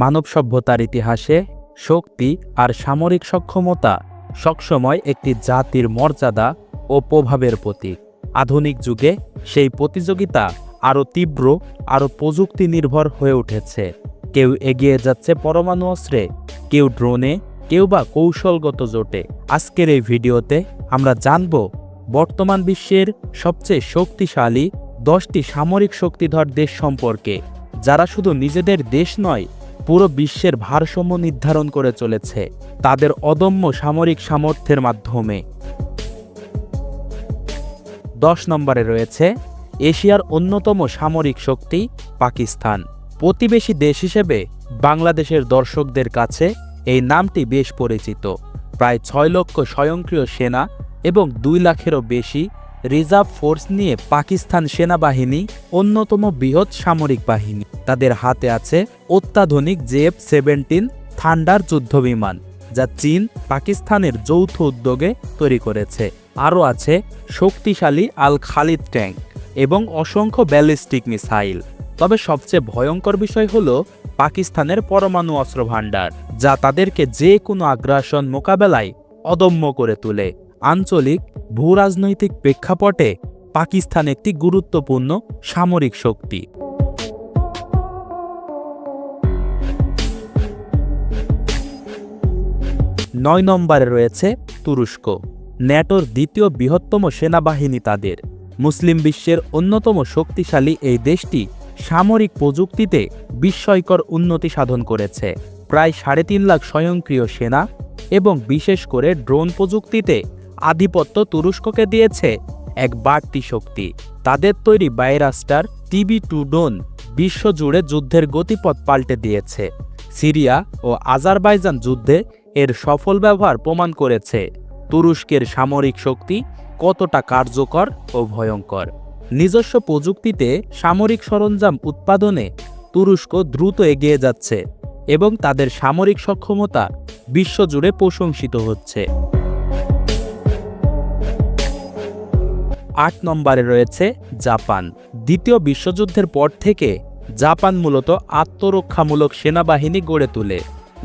মানব সভ্যতার ইতিহাসে শক্তি আর সামরিক সক্ষমতা সবসময় একটি জাতির মর্যাদা ও প্রভাবের প্রতীক। আধুনিক যুগে সেই প্রতিযোগিতা আরও তীব্র, আরও প্রযুক্তি নির্ভর হয়ে উঠেছে। কেউ এগিয়ে যাচ্ছে পরমাণু অস্ত্রে, কেউ ড্রোনে, কেউ বা কৌশলগত জোটে। আজকের এই ভিডিওতে আমরা জানব, বর্তমান বিশ্বের সবচেয়ে শক্তিশালী দশটি সামরিক শক্তিধর দেশ সম্পর্কে, যারা শুধু নিজেদের দেশ নয় পুরো বিশ্বের ভারসাম্য নির্ধারণ করে চলেছে তাদের অদম্য সামরিক সামর্থ্যের মাধ্যমে। দশ নম্বরে রয়েছে এশিয়ার অন্যতম সামরিক শক্তি পাকিস্তান। প্রতিবেশী দেশ হিসেবে বাংলাদেশের দর্শকদের কাছে এই নামটি বেশ পরিচিত। প্রায় ছয় লক্ষ স্বয়ংক্রিয় সেনা এবং দুই লাখেরও বেশি রিজার্ভ ফোর্স নিয়ে পাকিস্তান সেনাবাহিনী অন্যতম বৃহৎ সামরিক বাহিনী। তাদের হাতে আছে অত্যাধুনিক জেএফ সেভেন্টিন থান্ডার যুদ্ধবিমান, যা চীন পাকিস্তানের যৌথ উদ্যোগে তৈরি করেছে। আরও আছে শক্তিশালী আল খালিদ ট্যাঙ্ক এবং অসংখ্য ব্যালিস্টিক মিসাইল। তবে সবচেয়ে ভয়ঙ্কর বিষয় হল পাকিস্তানের পরমাণু অস্ত্র ভাণ্ডার যা তাদেরকে যে কোনো আগ্রাসন মোকাবেলায় অদম্য করে তোলে। আঞ্চলিক ভূরাজনৈতিক প্রেক্ষাপটে পাকিস্তান একটি গুরুত্বপূর্ণ সামরিক শক্তি। নয় নম্বরে রয়েছে তুরস্ক, ন্যাটোর দ্বিতীয় বৃহত্তম সেনাবাহিনী তাদের। মুসলিম বিশ্বের অন্যতম শক্তিশালী এই দেশটি সামরিক প্রযুক্তিতে বিস্ময়কর উন্নতি সাধন করেছে। প্রায় সাড়ে তিন লাখ স্বয়ংক্রিয় সেনা এবং বিশেষ করে ড্রোন প্রযুক্তিতে আধিপত্য তুরস্ককে দিয়েছে এক বাড়তি শক্তি। তাদের তৈরি বাইরাস্টার টিবি টু ডোন বিশ্বজুড়ে যুদ্ধের গতিপথ পাল্টে দিয়েছে। সিরিয়া ও আজারবাইজান যুদ্ধে এর সফল ব্যবহার প্রমাণ করেছে। তুরস্কের সামরিক শক্তি কতটা কার্যকর ও ভয়ঙ্কর। নিজস্ব প্রযুক্তিতে সামরিক সরঞ্জাম উৎপাদনে তুরস্ক দ্রুত এগিয়ে যাচ্ছে এবং তাদের সামরিক সক্ষমতা বিশ্বজুড়ে প্রশংসিত হচ্ছে। আট নম্বরে রয়েছে জাপান। দ্বিতীয় বিশ্বযুদ্ধের পর থেকে জাপান মূলত আত্মরক্ষামূলক সেনাবাহিনী গড়ে তোলে,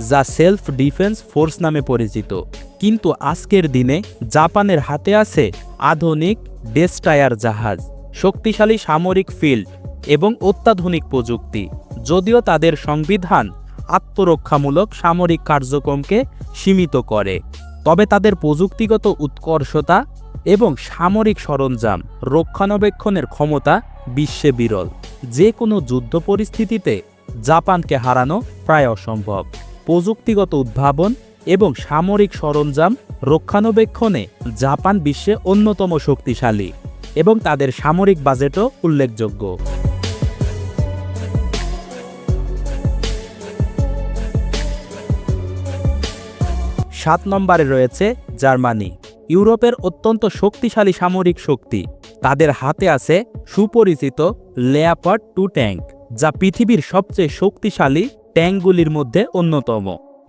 যা সেলফ ডিফেন্স ফোর্স নামে পরিচিত। কিন্তু আজকের দিনে জাপানের হাতে আছে আধুনিক ডেস্টায়ার জাহাজ, শক্তিশালী সামরিক ফিল্ড এবং অত্যাধুনিক প্রযুক্তি। যদিও তাদের সংবিধান আত্মরক্ষামূলক সামরিক কার্যক্রমকে সীমিত করে, তবে তাদের প্রযুক্তিগত উৎকর্ষতা এবং সামরিক সরঞ্জাম রক্ষণাবেক্ষণের ক্ষমতা বিশ্বে বিরল। যে কোনো যুদ্ধ পরিস্থিতিতে জাপানকে হারানো প্রায় অসম্ভব। প্রযুক্তিগত উদ্ভাবন এবং সামরিক সরঞ্জাম রক্ষণাবেক্ষণে জাপান বিশ্বে অন্যতম শক্তিশালী এবং তাদের সামরিক বাজেটও উল্লেখযোগ্য। সাত নম্বরে রয়েছে জার্মানি। ইউরোপের অত্যন্ত শক্তিশালী সামরিক শক্তি। তাদের হাতে আছে সুপরিচিত লেয়াপার্ড টু ট্যাঙ্ক যা পৃথিবীর সবচেয়ে শক্তিশালী ট্যাঙ্কগুলির মধ্যে অন্যতম।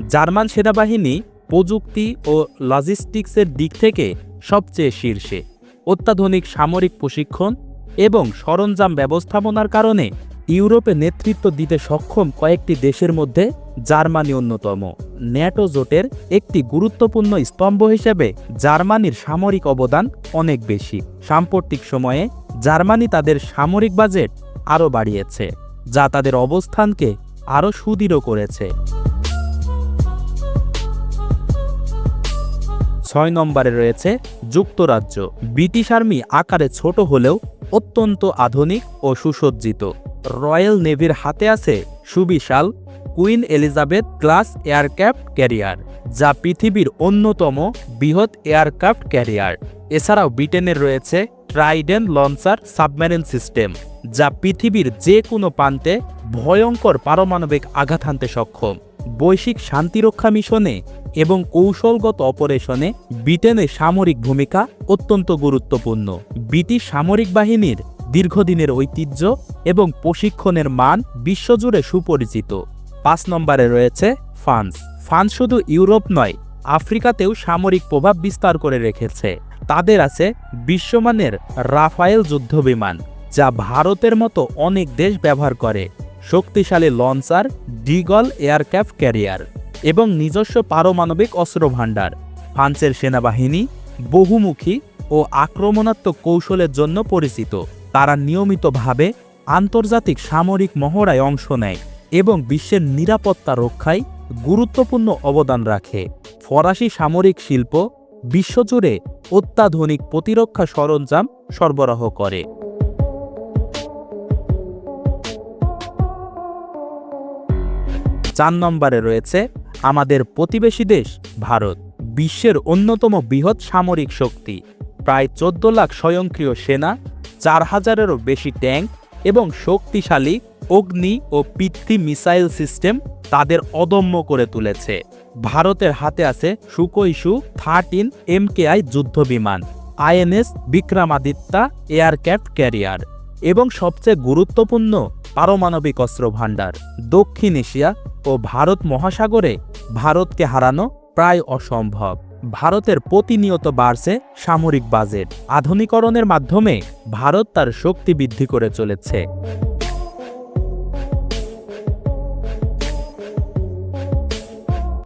জার্মান সেনাবাহিনী প্রযুক্তি ও লজিস্টিক্সের দিক থেকে সবচেয়ে শীর্ষে। অত্যাধুনিক সামরিক প্রশিক্ষণ এবং সরঞ্জাম ব্যবস্থাপনার কারণে ইউরোপে নেতৃত্ব দিতে সক্ষম কয়েকটি দেশের মধ্যে জার্মানি অন্যতম। ন্যাটো জোটের একটি গুরুত্বপূর্ণ স্তম্ভ হিসেবে জার্মানির সামরিক অবদান অনেক বেশি। সাম্প্রতিক সময়ে জার্মানি তাদের সামরিক বাজেট আরও বাড়িয়েছে, যা তাদের অবস্থানকে আরও সুদৃঢ় করেছে। ছয় নম্বরে রয়েছে যুক্তরাজ্য। ব্রিটিশ আর্মি আকারে ছোট হলেও অত্যন্ত আধুনিক ও সুসজ্জিত। রয়্যাল নেভির হাতে আছে সুবিশাল Queen Elizabeth class aircraft carrier, যা পৃথিবীর অন্যতম বৃহৎ এয়ারক্রাফট ক্যারিয়ার। এছাড়াও ব্রিটেনের রয়েছে ট্রাইডেন লঞ্চার সাবমেরিন সিস্টেম, যা পৃথিবীর যে কোনো প্রান্তে ভয়ঙ্কর পারমাণবিক আঘাত হানতে সক্ষম। বৈশ্বিক শান্তিরক্ষা মিশনে এবং কৌশলগত অপারেশনে ব্রিটেনের সামরিক ভূমিকা অত্যন্ত গুরুত্বপূর্ণ। ব্রিটিশ সামরিক বাহিনীর দীর্ঘদিনের ঐতিহ্য এবং প্রশিক্ষণের মান বিশ্বজুড়ে সুপরিচিত। পাঁচ নম্বরে রয়েছে ফ্রান্স। ফ্রান্স শুধু ইউরোপ নয়, আফ্রিকাতেও সামরিক প্রভাব বিস্তার করে রেখেছে। তাদের আছে বিশ্বমানের রাফায়েল যুদ্ধবিমান, যা ভারতের মতো অনেক দেশ ব্যবহার করে। শক্তিশালী লঞ্চার, ডিগল এয়ারক্রাফট ক্যারিয়ার এবং নিজস্ব পারমাণবিক অস্ত্র ভাণ্ডার ফ্রান্সের সেনাবাহিনী বহুমুখী ও আক্রমণাত্মক কৌশলের জন্য পরিচিত। তারা নিয়মিতভাবে আন্তর্জাতিক সামরিক মহড়ায় অংশ নেয়। এবং বিশ্বের নিরাপত্তা রক্ষায় গুরুত্বপূর্ণ অবদান রাখে। ফরাসি সামরিক শিল্প বিশ্বজুড়ে অত্যাধুনিক প্রতিরক্ষা সরঞ্জাম সরবরাহ করে। চার নম্বরে রয়েছে আমাদের প্রতিবেশী দেশ, ভারত। বিশ্বের অন্যতম বৃহৎ সামরিক শক্তি। প্রায় চোদ্দ লাখ স্বয়ংক্রিয় সেনা, চার হাজারেরও বেশি ট্যাঙ্ক এবং শক্তিশালী অগ্নি ও পিতৃ মিসাইল সিস্টেম তাদের অদম্য করে তুলেছে। ভারতের হাতে আছে সুকৈশু থার্টিন এমকেআই যুদ্ধবিমান, আইএনএস বিক্রমাদিত্যা এয়ারক্রাফট ক্যারিয়ার এবং সবচেয়ে গুরুত্বপূর্ণ পারমাণবিক অস্ত্র ভাণ্ডার দক্ষিণ এশিয়া ও ভারত মহাসাগরে ভারতকে হারানো প্রায় অসম্ভব। ভারতের প্রতিনিয়ত বাড়ছে সামরিক বাজেট। আধুনিকরণের মাধ্যমে ভারত তার শক্তি বৃদ্ধি করে চলেছে।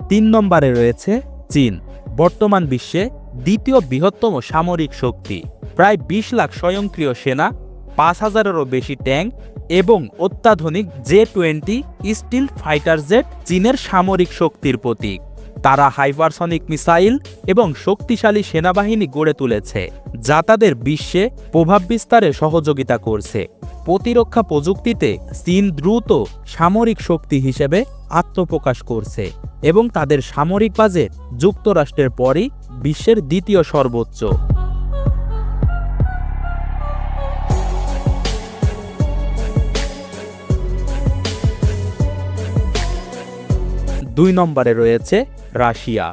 তিন নম্বরে রয়েছে চীন। বর্তমান বিশ্বে দ্বিতীয় বৃহত্তম সামরিক শক্তি। প্রায় বিশ লাখ স্বয়ংক্রিয় সেনা, পাঁচ হাজারেরও বেশি ট্যাঙ্ক এবং অত্যাধুনিক J twenty stealth fighter jet চীনের সামরিক শক্তির প্রতীক। তারা হাইপারসনিক মিসাইল এবং শক্তিশালী সেনাবাহিনী গড়ে তুলেছে, যা তাদের বিশ্বে প্রভাব বিস্তারে সহযোগিতা করছে। প্রতিরক্ষা প্রযুক্তিতে চীন দ্রুত সামরিক শক্তি হিসেবে আত্মপ্রকাশ করছে এবং তাদের সামরিক বাজেট যুক্তরাষ্ট্রের পরই বিশ্বের দ্বিতীয় সর্বোচ্চ। দুই নম্বরে রয়েছে রাশিয়া,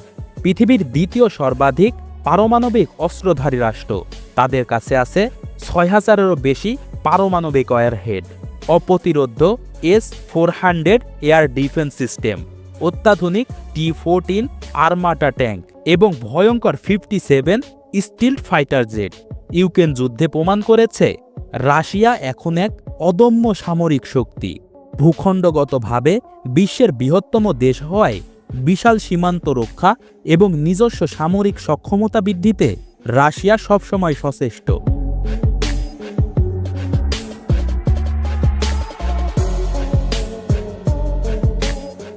পৃথিবীর দ্বিতীয় সর্বাধিক পারমাণবিক অস্ত্রধারী রাষ্ট্র। তাদের কাছে আছে ছয় হাজারেরও বেশি পারমাণবিক warhead. অপ্রতিরোধ্য S four hundred air defence system, অত্যাধুনিক টি ফোরটিন আর্মাটা ট্যাঙ্ক এবং ভয়ঙ্কর fifty seven stealth fighter jet. Ukraine যুদ্ধে প্রমাণ করেছে, রাশিয়া এখন এক অদম্য সামরিক শক্তি। ভূখণ্ডগতভাবে বিশ্বের বৃহত্তম দেশ হওয়ায় বিশাল সীমান্ত রক্ষা এবং নিজস্ব সামরিক সক্ষমতা বৃদ্ধিতে রাশিয়া সবসময় সচেষ্ট।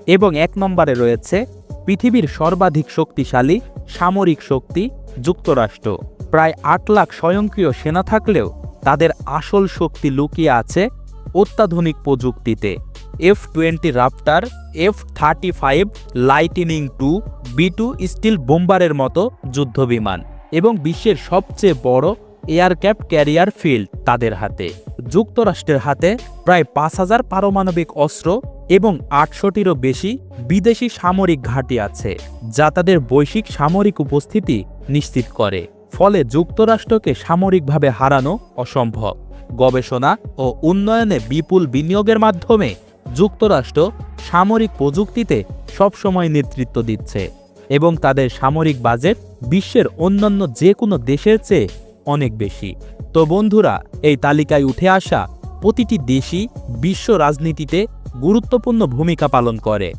এবং এক নম্বরে রয়েছে পৃথিবীর সর্বাধিক শক্তিশালী সামরিক শক্তি যুক্তরাষ্ট্র। প্রায় আট লাখ স্বয়ংক্রিয় সেনা থাকলেও তাদের আসল শক্তি লুকিয়ে আছে অত্যাধুনিক প্রযুক্তিতে। F twenty raptor F thirty five lightning two B two stealth বোম্বারের মতো যুদ্ধবিমান এবং বিশ্বের সবচেয়ে বড় এয়ারক্যাপ ক্যারিয়ার ফিল্ড তাদের হাতে। যুক্তরাষ্ট্রের হাতে প্রায় পাঁচ হাজার পারমাণবিক অস্ত্র এবং আটশোটিরও বেশি বিদেশি সামরিক ঘাঁটি আছে, যা তাদের বৈশ্বিক সামরিক উপস্থিতি নিশ্চিত করে। ফলে যুক্তরাষ্ট্রকে সামরিকভাবে হারানো অসম্ভব। গবেষণা ও উন্নয়নে বিপুল বিনিয়োগের মাধ্যমে যুক্তরাষ্ট্র সামরিক প্রযুক্তিতে সবসময় নেতৃত্ব দিচ্ছে এবং তাদের সামরিক বাজেট বিশ্বের অন্যান্য যে কোনো দেশের চেয়ে অনেক বেশি। তো বন্ধুরা, এই তালিকায় উঠে আসা প্রতিটি দেশই বিশ্ব রাজনীতিতে গুরুত্বপূর্ণ ভূমিকা পালন করে।